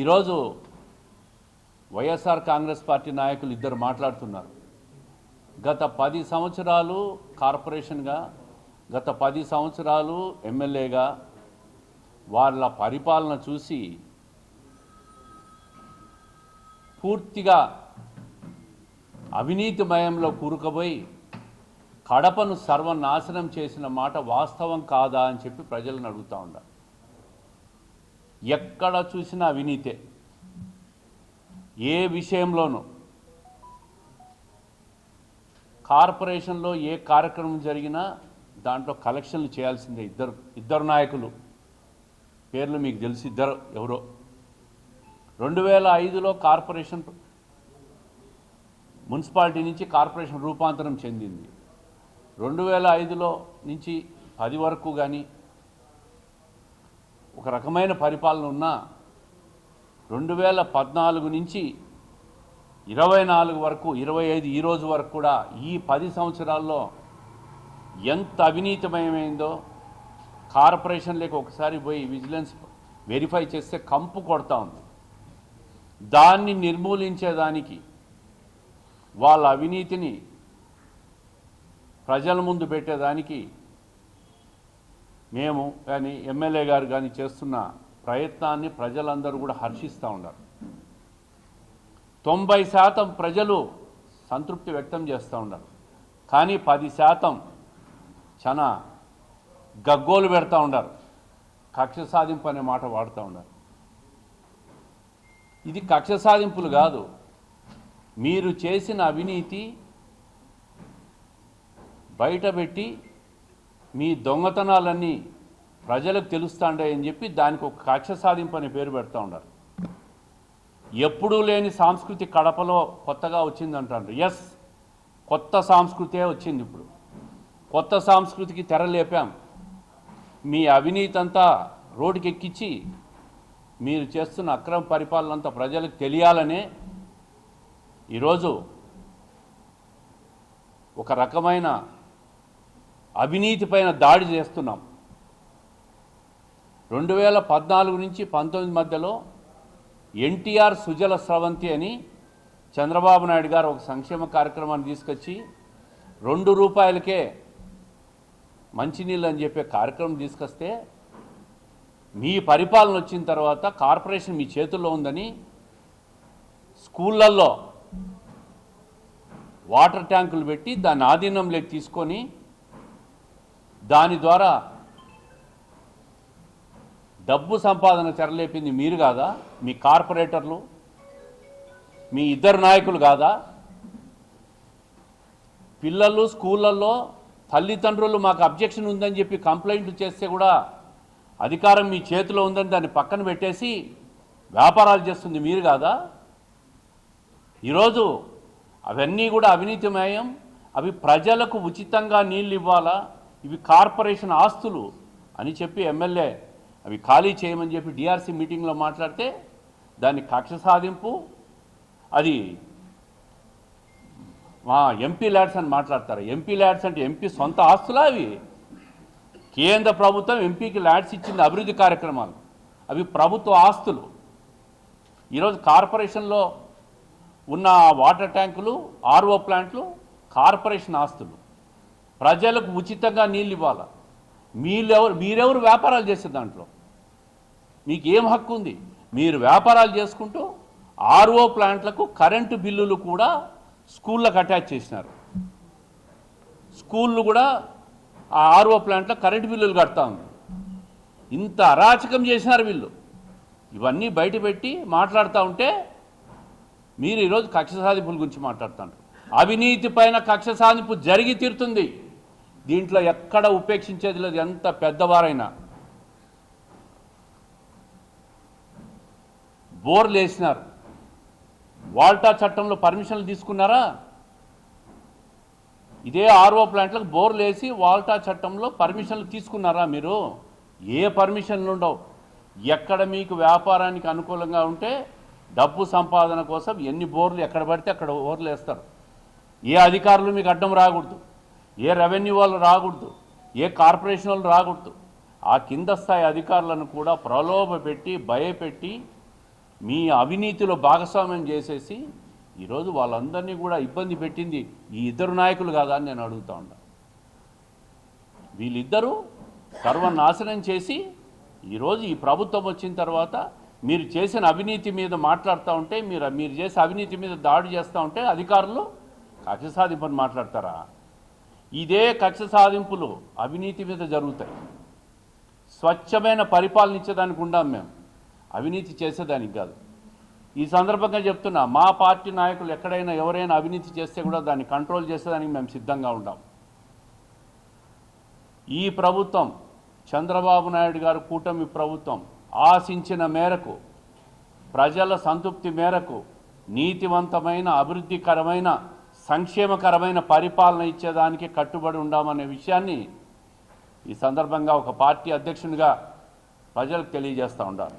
ఈరోజు వైఎస్ఆర్ కాంగ్రెస్ పార్టీ నాయకులు ఇద్దరు మాట్లాడుతున్నారు. గత పది సంవత్సరాలు కార్పొరేషన్గా గత పది సంవత్సరాలు ఎమ్మెల్యేగా వాళ్ళ పరిపాలన చూసి పూర్తిగా అవినీతిమయంలో కూరుకుపోయి కడపను సర్వనాశనం చేసిన మాట వాస్తవం కాదా అని చెప్పి ప్రజలను అడుగుతా ఉన్నారు. ఎక్కడ చూసినా అవినీతే ఏ విషయంలోనూ. కార్పొరేషన్లో ఏ కార్యక్రమం జరిగినా దాంట్లో కలెక్షన్లు చేయాల్సిందే ఇద్దరు ఇద్దరు నాయకులు. పేర్లు మీకు తెలిసి ఇద్దరు ఎవరో. రెండు వేల ఐదులో కార్పొరేషన్ మున్సిపాలిటీ నుంచి కార్పొరేషన్ రూపాంతరం చెందింది. రెండు వేల ఐదులో నుంచి పది వరకు కానీ ఒక రకమైన పరిపాలన ఉన్నా రెండు వేల పద్నాలుగు నుంచి ఇరవై నాలుగు వరకు ఇరవై ఐదు ఈ రోజు వరకు కూడా ఈ పది సంవత్సరాల్లో ఎంత అవినీతిమయమైందో కార్పొరేషన్లకు ఒకసారి పోయి విజిలెన్స్ వెరిఫై చేస్తే కంపు కొడతా ఉంది. దాన్ని నిర్మూలించేదానికి వాళ్ళ అవినీతిని ప్రజల ముందు పెట్టేదానికి మేము కానీ ఎమ్మెల్యే గారు కానీ చేస్తున్న ప్రయత్నాన్ని ప్రజలందరూ కూడా హర్షిస్తూ ఉన్నారు. తొంభై శాతం ప్రజలు సంతృప్తి వ్యక్తం చేస్తూ ఉన్నారు. కానీ పది శాతం చాలా గగ్గోలు పెడతా ఉన్నారు. కక్ష సాధింపు అనే మాట వాడుతూ ఉన్నారు. ఇది కక్ష సాధింపులు కాదు. మీరు చేసిన అవినీతి బయటపెట్టి మీ దొంగతనాలన్నీ ప్రజలకు తెలుస్తాండాయని చెప్పి దానికి ఒక కక్ష సాధింపు అనే పేరు పెడతా ఉన్నారు. ఎప్పుడూ లేని సంస్కృతి కడపలో కొత్తగా వచ్చింది అంటారు ఎస్ కొత్త సంస్కృతే వచ్చింది ఇప్పుడు. కొత్త సంస్కృతికి తెరలేపాం మీ అవినీతి అంతా రోడ్డుకెక్కించి మీరు చేస్తున్న అక్రమ పరిపాలన అంతా ప్రజలకు తెలియాలనే ఈరోజు ఒక రకమైన అవినీతి పైన దాడి చేస్తున్నాం. రెండు వేల పద్నాలుగు నుంచి పంతొమ్మిది మధ్యలో ఎన్టీఆర్ సుజల స్రవంతి అని చంద్రబాబు నాయుడు గారు ఒక సంక్షేమ కార్యక్రమాన్ని తీసుకొచ్చి రెండు రూపాయలకే మంచినీళ్ళు అని చెప్పే కార్యక్రమం తీసుకొస్తే మీ పరిపాలన వచ్చిన తర్వాత కార్పొరేషన్ మీ చేతుల్లో ఉందని స్కూళ్ళల్లో వాటర్ ట్యాంకులు పెట్టి దాని ఆధీనంలోకి తీసుకొని దాని ద్వారా డబ్బు సంపాదన చెరలేపింది మీరు కాదా? మీ కార్పొరేటర్లు? మీ ఇద్దరు నాయకులు కాదా? పిల్లలు స్కూళ్ళల్లో తల్లిదండ్రులు మాకు అబ్జెక్షన్ ఉందని చెప్పి కంప్లైంట్లు చేస్తే కూడా అధికారం మీ చేతిలో ఉందని దాన్ని పక్కన పెట్టేసి వ్యాపారాలు చేస్తుంది మీరు కాదా? ఈరోజు అవన్నీ కూడా అవినీతిమయం అవి ప్రజలకు ఉచితంగా నీళ్ళు ఇవ్వాలా? ఇవి కార్పొరేషన్ ఆస్తులు అని చెప్పి ఎమ్మెల్యే అవి ఖాళీ చేయమని చెప్పి డిఆర్సీ మీటింగ్లో మాట్లాడితే దాన్ని కక్ష సాధింపు అది మా ఎంపీ ల్యాడ్స్ అని మాట్లాడతారు. ఎంపీ ల్యాడ్స్ అంటే ఎంపీ సొంత ఆస్తులా అవి? కేంద్ర ప్రభుత్వం ఎంపీకి ల్యాడ్స్ ఇచ్చింది అభివృద్ధి కార్యక్రమాలు. అవి ప్రభుత్వ ఆస్తులు. ఈరోజు కార్పొరేషన్లో ఉన్న వాటర్ ట్యాంకులు ఆర్ఓ ప్లాంట్లు కార్పొరేషన్ ఆస్తులు. ప్రజలకు ఉచితంగా నీళ్ళు ఇవ్వాలి? మీరెవరు మీరెవరు వ్యాపారాలు చేసే దాంట్లో? మీకు ఏం హక్కు ఉంది? మీరు వ్యాపారాలు చేసుకుంటూ ఆర్ఓ ప్లాంట్లకు కరెంటు బిల్లులు కూడా స్కూళ్ళకు అటాచ్ చేసినారు. స్కూళ్ళు కూడా ఆ ఆర్ఓ ప్లాంట్లో కరెంటు బిల్లులు కడతా ఉంది. ఇంత అరాచకం చేసినారు వీళ్ళు. ఇవన్నీ బయటపెట్టి మాట్లాడుతూ ఉంటే మీరు ఈరోజు కక్ష సాధింపుల గురించి మాట్లాడుతున్నారు అవినీతి పైన కక్ష సాధింపు జరిగి తీరుతుంది. దీంట్లో ఎక్కడ ఉపేక్షించేది లేదు ఎంత పెద్దవారైనా. బోర్లు వేసినారు. వాల్టా చట్టంలో పర్మిషన్లు తీసుకున్నారా? ఇదే ఆర్ఓ ప్లాంట్లకు బోర్లు వేసి వాల్టా చట్టంలో పర్మిషన్లు తీసుకున్నారా మీరు? ఏ పర్మిషన్లు ఉండవు. ఎక్కడ మీకు వ్యాపారానికి అనుకూలంగా ఉంటే డబ్బు సంపాదన కోసం ఎన్ని బోర్లు ఎక్కడ పడితే అక్కడ బోర్లు వేస్తారు. ఏ అధికారులు మీకు అడ్డం రాకూడదు. ఏ రెవెన్యూ వాళ్ళు రాకూడదు ఏ కార్పొరేషన్ వాళ్ళు రాకూడదు. ఆ కింద స్థాయి అధికారులను కూడా ప్రలోభ పెట్టి భయపెట్టి మీ అవినీతిలో భాగస్వామ్యం చేసేసి ఈరోజు వాళ్ళందరినీ కూడా ఇబ్బంది పెట్టింది ఈ ఇద్దరు నాయకులు కాదా అని నేను అడుగుతా ఉన్నా. వీళ్ళిద్దరూ సర్వనాశనం చేసి ఈరోజు ఈ ప్రభుత్వం వచ్చిన తర్వాత మీరు చేసిన అవినీతి మీద మాట్లాడుతూ ఉంటే మీరు మీరు చేసే అవినీతి మీద దాడి చేస్తూ ఉంటే అధికారులు కక్ష సాధింపని మాట్లాడతారా? ఇదే కక్ష సాధింపులు అవినీతి మీద జరుగుతాయి. స్వచ్ఛమైన పరిపాలన ఇచ్చేదానికి ఉండాం మేము. అవినీతి చేసేదానికి కాదు. ఈ సందర్భంగా చెప్తున్నా మా పార్టీ నాయకులు ఎక్కడైనా ఎవరైనా అవినీతి చేస్తే కూడా దాన్ని కంట్రోల్ చేసేదానికి మేము సిద్ధంగా ఉన్నాం ఈ ప్రభుత్వం చంద్రబాబు నాయుడు గారు కూటమి ప్రభుత్వం ఆశించిన మేరకు ప్రజల సంతృప్తి మేరకు నీతివంతమైన అభివృద్ధికరమైన సంక్షేమకరమైన పరిపాలన ఇచ్చేదానికి కట్టుబడి ఉండామనే విషయాన్ని ఈ సందర్భంగా ఒక పార్టీ అధ్యక్షునిగా ప్రజలకు తెలియజేస్తూ ఉండాలి.